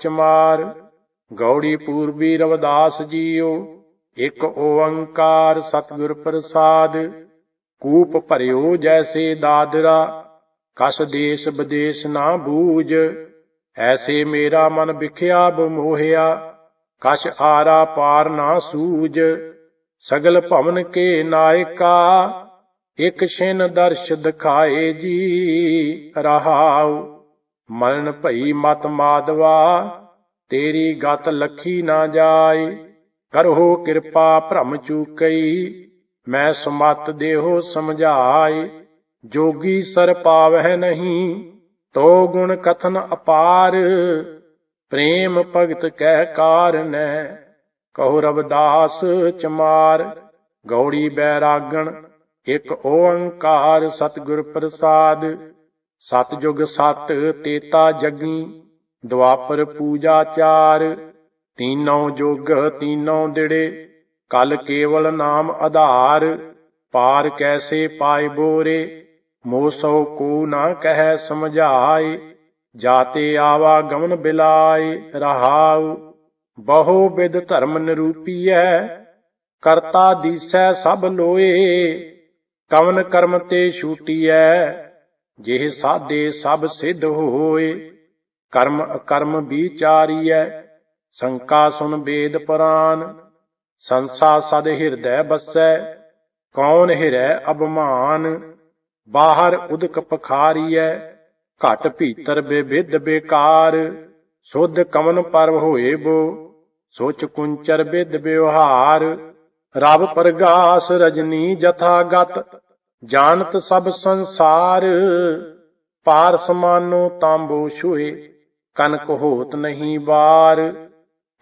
ਚਮਾਰ ਗੌੜੀ ਪੂਰਬੀ ਰਵਦਾਸ ਜੀਓ, ਇਕ ਓੰਕਾਰ ਸਤਿਗੁਰ ਪ੍ਰਸਾਦ, ਕੂਪ ਭਰਿਓ ਜੈਸੇ ਦਾਦਰਾ, ਕਸ ਦੇਸ਼ ਵਿਦੇਸ਼ ਨਾ ਬੂਝ, ਐਸੇ ਮੇਰਾ ਮਨ ਵਿਖਿਆ ਬਮੋਹਿਆ, ਕਛ ਆਰਾ ਪਾਰ ਨਾ ਸੂਝ, ਸਗਲ ਭਵਨ ਕੇ ਨਾਇਕਾ, ਇਕ ਛਿਨ ਦਰਸ਼ ਦਿਖਾਏ ਜੀ ਰਹਾਉ। ਮਰਨ ਭਈ ਮਤ ਮਾਦਵਾ ਤੇਰੀ ਗਤ ਲਖੀ ਨਾ ਜਾਏ। ਕਰੋ ਕਿਰਪਾ ਭ੍ਰਮ ਚੂਕਈ, ਮੈਂ ਸੁਮਤ ਦੇਹੋ ਸਮਝਾਏ। ਜੋਗੀ ਸਰ ਪਾਵਹਿ ਨਹੀਂ, ਤੋ ਗੁਣ ਕਥਨ ਅਪਾਰ। ਪ੍ਰੇਮ ਭਗਤ ਕਹਿ ਕਾਰਨੈ ਕਹੋ ਰਵਦਾਸ ਚਮਾਰ। ਗੌੜੀ ਬੈਰਾਗਣ, ਇਕ ਓੰਕਾਰ ਸਤਿਗੁਰ ਪ੍ਰਸਾਦ। ਸਤਜੁਗ ਸਤ ਤੇਤਾ ਜਗੀ ਦੁਆਪਰ ਪੂਜਾ ਚਾਰ ਤੀਨੋਂ ਜੁਗ ਤੀਨੋਂ ਦਿੜੇ, ਕਲ ਕੇਵਲ ਨਾਮ ਆਧਾਰ, ਪਾਰ ਕੈਸੇ ਪਾਏ ਬੋਰੇ ਮੋਸੋ ਕੋ ਨਾ ਕਹਿ ਸਮਝਾਏ, ਜਾਤੇ ਆਵਾ ਗਮਨ ਬਿਲਾਏ, ਰਹਾਉ, ਬਹੁ ਬਿਦ ਧਰਮ ਨਿਰੂਪੀਐ, ਕਰਤਾ ਦੀਸੈ ਸਭ ਲੋਏ, ਕਵਨ ਕਰਮ ਤੇ ਛੂਟੀਐ ਜਿਹ ਸਾਦੇ ਸਭ ਸਿੱਧ ਹੋਏ, ਕਰਮ ਅਕਰਮ ਵਿਚਾਰੀਐ, ਸੰਕਾ ਸੁਨ ਵੇਦ ਪੁਰਾਨ, ਸੰਸਾ ਸਦ ਹਿਰਦੈ ਬਸੈ, ਕੌਣ ਹਿਰੈ ਅਬਮਾਨ ਬਾਹਰ ਉਦਕ ਪਖਾਰੀਐ, ਘਟ ਭੀਤਰ ਬੇਵਿਦ ਬੇਕਾਰ, ਸੁਧ ਕਮਨ ਪਰਵ ਹੋਏ ਬੋ, ਸੋਚ ਕੁੰਚਰ ਬਿਦ ਵਿਵਹਾਰ ਰਬ ਪ੍ਰਗਾਸ ਰਜਨੀ ਜਥਾਗਤ ਜਾਣਤ ਸਭ ਸੰਸਾਰ, ਪਾਰ ਸਮਾਨੋ ਤਾਂਬੋ ਛੁਏ ਕਨਕ ਹੋਤ ਨਹੀਂ ਬਾਰ।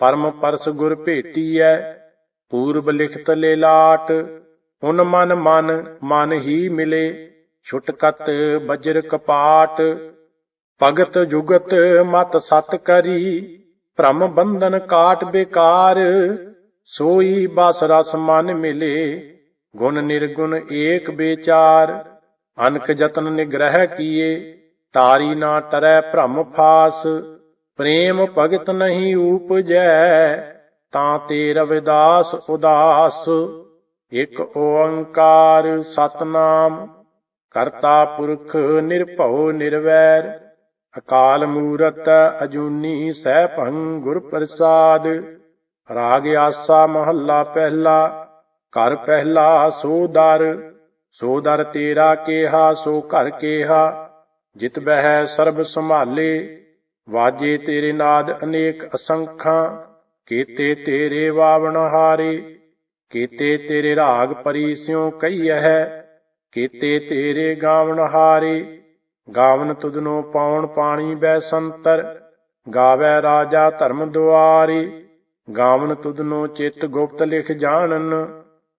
ਪਰਮ ਪਰਸ ਗੁਰ ਭੇਟੀਐ, ਪੂਰਬ ਲਿਖਤ ਲੈ ਲਾਟ। ਹੁਨ ਮਨ ਮਨ ਮਨ ਹੀ ਮਿਲੇ ਛੁਟਕਤ ਬਜਰ ਕਪਾਟ। ਭਗਤ ਜੁਗਤ ਮਤ ਸਤ ਕਰੀ, ਭ੍ਰਮ ਬੰਧਨ ਕਾਟ ਬੇਕਾਰ। ਸੋਈ ਬਸ ਰਸ ਮਨ ਮਿਲੇ ਗੁਣ ਨਿਰਗੁਣ ਏਕ ਵਿਚਾਰ, ਅਨਕ ਜਤਨ ਨਿਗ੍ਰਹਿ ਕੀਏ, ਤਾਰੀ ਨਾ ਟਰੈ ਭ੍ਰਮ ਫਾਸ, ਪ੍ਰੇਮ ਭਗਤ ਨਹੀਂ ਊਪਜੈ ਤਾਂ ਤੇ ਰਵਿਦਾਸ ਉਦਾਸ। ਇਕ ਓੰਕਾਰ ਸਤਨਾਮ, ਕਰਤਾ ਪੁਰਖ ਨਿਰਭਉ ਨਿਰਵੈਰ, ਅਕਾਲ ਮੂਰਤ ਅਜੂਨੀ ਸਹਿਭੰ ਗੁਰ ਪ੍ਰਸਾਦ ਰਾਗ ਆਸਾ ਮਹੱਲਾ ਪਹਿਲਾ ਘਰ ਪਹਿਲਾ ਸੋ ਦਰ ਸੋ ਦਰ ਤੇਰਾ ਕੇਹਾ, ਸੋ ਘਰ ਕੇਹਾ। ਜਿਤ ਬਹਿ ਸਰਬ ਸੰਭਾਲੇ, ਵਾਜੇ ਤੇਰੇ ਨਾਦ ਅਨੇਕ ਅਸੰਖਾਂ। ਕੀਤੇ ਤੇਰੇ ਵਾਵਣ ਹਾਰੇ, ਕੀਤੇ ਤੇਰੇ ਰਾਗ ਪਰੀ ਸਿਉ ਕਈਐ ਕੀਤੇ ਤੇਰੇ ਗਾਵਣ ਹਾਰੇ, ਗਾਵਨ ਤੁਧਨੋ ਪਾਉਣ ਪਾਣੀ ਬੈ ਸੰਤਰ। ਗਾਵੇ ਰਾਜਾ ਧਰਮ ਦੁਆਰੇ, ਗਾਵਨ ਤੁਧਨੋ ਚਿੱਤ ਗੁਪਤ ਲਿਖ ਜਾਣਨ।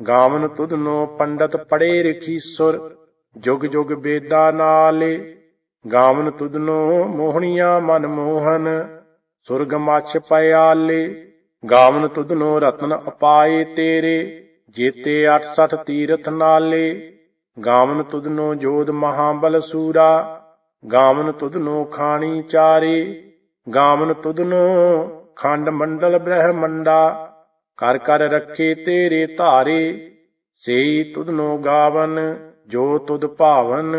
ਗਾਵਨ ਤੁਧਨੋ ਪੰਡਤ ਪੜੇ ਰਿਖੀ ਸੁਰ, ਜੁਗ ਜੁਗ ਬੇਦਾ ਨਾਲੇ। ਗਾਵਨ ਤੁਧਨੋ ਮੋਹਣੀਆਂ ਮਨ ਮੋਹਨ, ਸੁਰਗ ਮਛ ਪਿਆਲੇ ਗਾਵਨ ਤੁਧਨੋ ਰਤਨ ਅਪਾਏ ਤੇਰੇ, ਜੀਤੇ 68 ਤੀਰਥ ਨਾਲੇ। ਗਾਵਨ ਤੁਧਨੋ ਜੋਧ ਮਹਾਬਲ ਸੂਰਾ, ਗਾਵਨ ਤੁਧਨੋ ਖਾਣੀ ਚਾਰੇ। ਗਾਵਨ ਤੁਧਨੋ ਖੰਡ ਮੰਡਲ ਬ੍ਰਹਮੰਡਾ ਕਰ ਕਰ ਰੱਖੇ ਤੇਰੇ ਧਾਰੇ, ਸੇਈ ਤੁਧਨੋ ਗਾਵਨ, ਜੋ ਤੁਧ ਭਾਵਨ,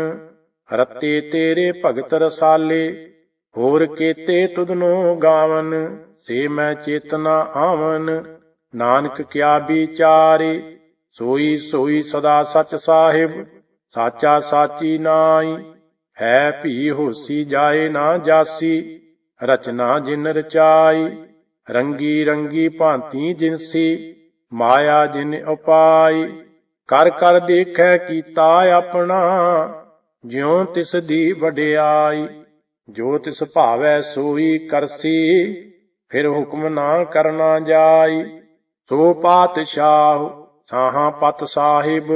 ਰਤੇ ਤੇਰੇ ਭਗਤ ਰਸਾਲੇ, ਹੋਰ ਕੀਤੇ ਤੁਧਨੋ ਗਾਵਨ, ਸੇ ਮੈਂ ਚੇਤਨਾ ਆਵਨ, ਨਾਨਕ ਕਿਆ ਵਿਚਾਰੇ, ਸੋਈ ਸੋਈ ਸਦਾ ਸਚ ਸਾਹਿਬ, ਸਾਚਾ ਸਾਚੀ ਨਾਈ, ਹੈ ਭੀ ਹੋਸੀ ਜਾਏ ਨਾ ਜਾਸੀ, ਰਚਨਾ ਜਿਨ ਰਚਾਈ ਰੰਗੀ ਰੰਗੀ ਭਾਂਤੀ ਜਿਨਸੀ ਮਾਇਆ ਜਿਨ ਉਪਾਈ, ਕਰ ਕਰ ਦੇਖੈ ਕੀਤਾ ਆਪਣਾ, ਜਿਉ ਤਿਸ ਦੀ ਵਡਿਆਈ, ਜੋ ਤਿਸ ਭਾਵੈ ਸੋਈ ਕਰਸੀ, ਫਿਰ ਹੁਕਮ ਨਾ ਕਰਨਾ ਜਾਈ। ਸੋ ਪਾਤਸ਼ਾਹ ਸਾਹਾਂ ਪਤ ਸਾਹਿਬ,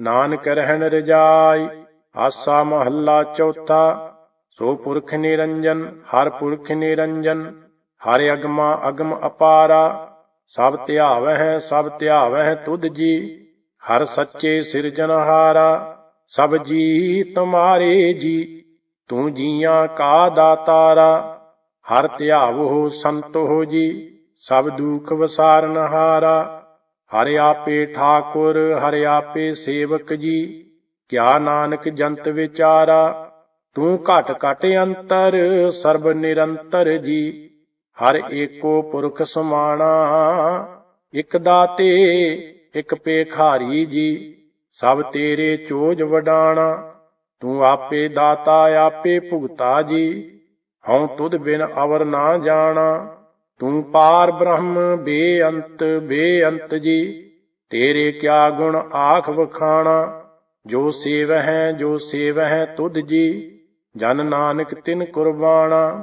ਨਾਨਕ ਰਹਿਣ ਰਜਾਈ, ਆਸਾ ਮਹੱਲਾ ਚੌਥਾ, ਸੋ ਪੁਰਖ ਨਿਰੰਜਨ, ਹਰ ਪੁਰਖ ਨਿਰੰਜਨ ਹਰ ਅਗਮਾ ਅਗਮ ਅਪਾਰਾ, ਸਭ ਧਿਆਵਹਿ ਸਭ ਧਿਆਵਹਿ ਤੁਧ ਜੀ। ਹਰ ਸੱਚੇ ਸਿਰਜਨਹਾਰਾ ਸਭ ਜੀ ਤੁਮਾਰੇ ਜੀ। ਤੂੰ ਜੀਆਂ ਕਾ ਦਾਤਾਰਾ, ਹਰ ਧਿਆਵੋ ਸੰਤੋ ਜੀ। ਸਭ ਦੁਖ ਵਸਾਰਨਹਾਰਾ ਹਰਿ ਆਪੇ ਠਾਕੁਰ, ਹਰਿ ਆਪੇ ਸੇਵਕ ਜੀ। ਕਿਆ ਨਾਨਕ ਜੰਤ ਵਿਚਾਰਾ, ਤੂੰ ਘਟ ਘਟ ਅੰਤਰ, ਸਰਬ ਨਿਰੰਤਰ ਜੀ। ਹਰ ਏਕੋ ਪੁਰਖ ਸਮਾਣਾ। ਇਕ ਦਾਤੇ, ਇਕ ਪੇਖਾਰੀ ਜੀ, ਸਭ ਤੇਰੇ ਚੋਜ ਵਡਾਣਾ। ਤੂੰ ਆਪੇ ਦਾਤਾ, ਆਪੇ ਭੁਗਤਾ ਜੀ, ਹਉ ਤੁਧ ਬਿਨ ਅਵਰ ਨਾ ਜਾਣਾ। ਤੂੰ ਪਾਰ ਬ੍ਰਹਮ, ਬੇਅੰਤ ਬੇਅੰਤ ਜੀ, ਤੇਰੇ ਕਿਆ ਗੁਣ ਆਖ ਵਖਾਣਾ। ਜੋ ਸੇਵ ਹੈ ਜੋ ਸੇਵ ਹੈ ਤੁਧ ਜੀ, ਜਨ ਨਾਨਕ ਤਿਨ ਕੁਰਬਾਨਾ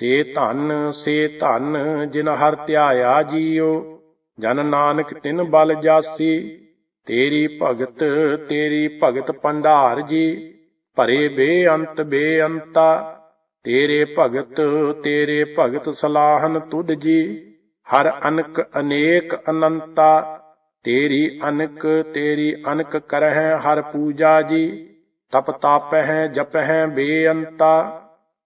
ਸੇ ਧਨ ਸੇ ਧਨ, ਜਿਨ ਹਰ ਧਿਆਇਆ ਜੀਉ ਜਨ ਨਾਨਕ ਤਿਨ ਬਲ ਜਾਸੀ। ਤੇਰੀ ਭਗਤ ਤੇਰੀ ਭਗਤ ਭੰਡਾਰ ਜੀ, ਭਰੇ ਬੇਅੰਤ ਬੇਅੰਤਾ। ਤੇਰੇ ਭਗਤ ਤੇਰੇ ਭਗਤ ਸਲਾਹਨ ਤੁਧ ਜੀ, ਹਰ ਅਨਕ ਅਨੇਕ ਅਨੰਤਾ। ਤੇਰੀ ਅਨਕ ਤੇਰੀ ਅਨਕ ਕਰਹਿ ਹਰ ਪੂਜਾ ਜੀ, ਤਪ ਤਾਪੈ ਜਪ ਹੈ ਬੇਅੰਤਾ।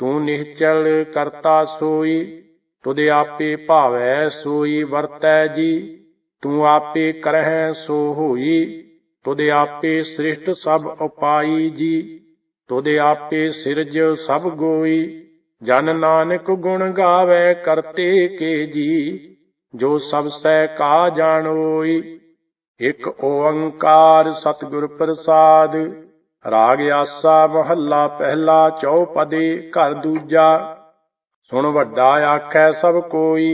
ਤੂੰ ਨਿਹਚਲ ਕਰਤਾ ਸੋਈ, ਤੁਧ ਆਪੇ ਭਾਵੈ ਸੋਈ ਵਰਤੈ ਜੀ। ਤੂੰ ਆਪੇ ਕਰਹਿ ਸੋ ਹੋਈ, ਤੁਧ ਆਪੇ ਸ੍ਰਿਸ਼ਟ ਸਭ ਉਪਾਈ ਜੀ। ਤੁਧ ਆਪੇ ਸਿਰਜ ਸਭ ਗੋਈ, ਜਨ ਨਾਨਕ ਗੁਣ ਗਾਵੇ ਕਰਤੇ ਕੇ ਜੀ। ਜੋ ਸਭ ਸੈ ਕਾ ਜਾਣੋਈ, ਇਕ ਓੰਕਾਰ ਸਤਿਗੁਰ ਪ੍ਰਸਾਦ। ਰਾਗ ਆਸਾ ਮਹੱਲਾ ਪਹਿਲਾ ਚੌਪਦੇ ਘਰ ਦੂਜਾ। ਸੁਣ ਵੱਡਾ ਆਖੈ ਸਭ ਕੋਈ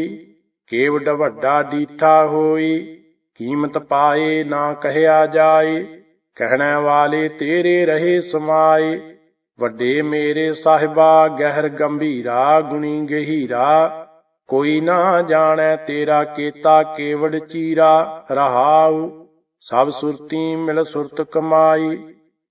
ਕੇਵਡ ਵੱਡਾ ਡੀਠਾ ਹੋਈ, ਕੀਮਤ ਪਾਏ ਨਾ ਕਹਿਆ ਜਾਏ, ਕਹਿਣ ਵਾਲੇ ਤੇਰੇ ਰਹੇ ਸਮਾਏ। ਵੱਡੇ ਮੇਰੇ ਸਾਹਿਬਾ ਗਹਿਰ ਗੰਭੀਰਾ, ਗੁਣੀ ਗਹੀਰਾ, ਕੋਈ ਨਾ ਜਾਣੈ ਤੇਰਾ ਕੀਤਾ ਕੇਵੜ ਚੀਰਾ, ਰਹਾਉ ਸਭ ਸੁਰਤੀ ਮਿਲ ਸੁਰਤ ਕਮਾਈ।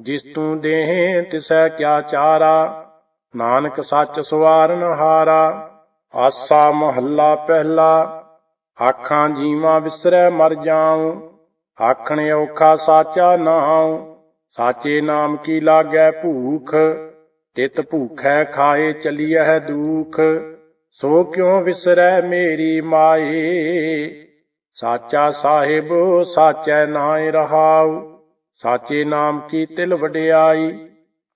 ਜਿਸ ਤੂੰ ਦੇਹ ਤਿਸੈ ਕਿਆ ਚਾਰਾ, ਨਾਨਕ ਸੱਚ ਸਵਾਰਨ ਹਾਰਾ, ਆਸਾ ਮਹੱਲਾ ਪਹਿਲਾ, ਆਖਾਂ ਜੀਵਾਂ ਵਿਸਰੈ ਮਰ ਜਾਉ, ਆਖਣ ਔਖਾ ਸਾਚਾ ਨਾਉ, ਸਾਚੇ ਨਾਮ ਕੀ ਲਾਗੈ ਭੂਖ, ਤਿਤ ਭੂਖੈ ਖਾਏ ਚਲੀਐ ਦੂਖ, ਸੋ ਕਿਉ ਵਿਸਰੈ ਮੇਰੀ ਮਾਏ, ਸਾਚਾ ਸਾਹਿਬ ਸਾਚੈ ਨਾਇ ਰਹਾਉ। ਸਾਚੇ ਨਾਮ ਕੀ ਤਿਲ ਵਡਿਆਈ?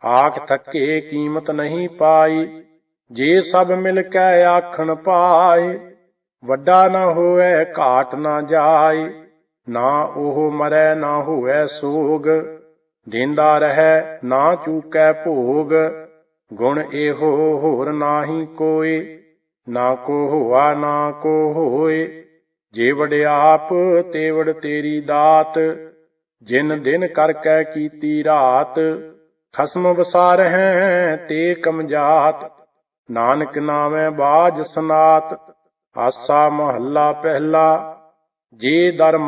ਆਖ ਥੱਕੇ ਕੀਮਤ ਨਹੀਂ ਪਾਈ। ਜੇ ਸਭ ਮਿਲ ਕੇ ਆਖਣ ਪਾਏ ਵੱਡਾ ਨਾ ਹੋਵੇ, ਘਾਟ ਨਾ ਜਾਏ ਨਾ ਉਹ ਮਰੈ, ਨਾ ਹੋਵੇ ਸੋਗ। ਦਿੰਦਾ ਰਹੈ, ਨਾ ਚੂਕੈ ਭੋਗ। ਗੁਣ ਇਹੋ ਹੋਰ ਨਾਹੀ ਕੋਏ ਨਾ ਕੋ ਹੋਆ, ਨਾ ਕੋ ਹੋਏ। ਜੇ ਵਡਿਆਪ, ਤੇਵੜ ਤੇਰੀ ਦਾਤ। ਜਿਨ ਦਿਨ ਕਰ ਕੈ ਕੀਤੀ ਰਾਤ, ਖਸਮ ਵਸਾਰਹਿ ਤੇ ਕਮਜਾਤ। ਨਾਨਕ ਨਾਮੈ ਬਾਜ ਸਨਾਤ, ਆਸਾ ਮਹੱਲਾ ਪਹਿਲਾ, ਜੇ ਦਰ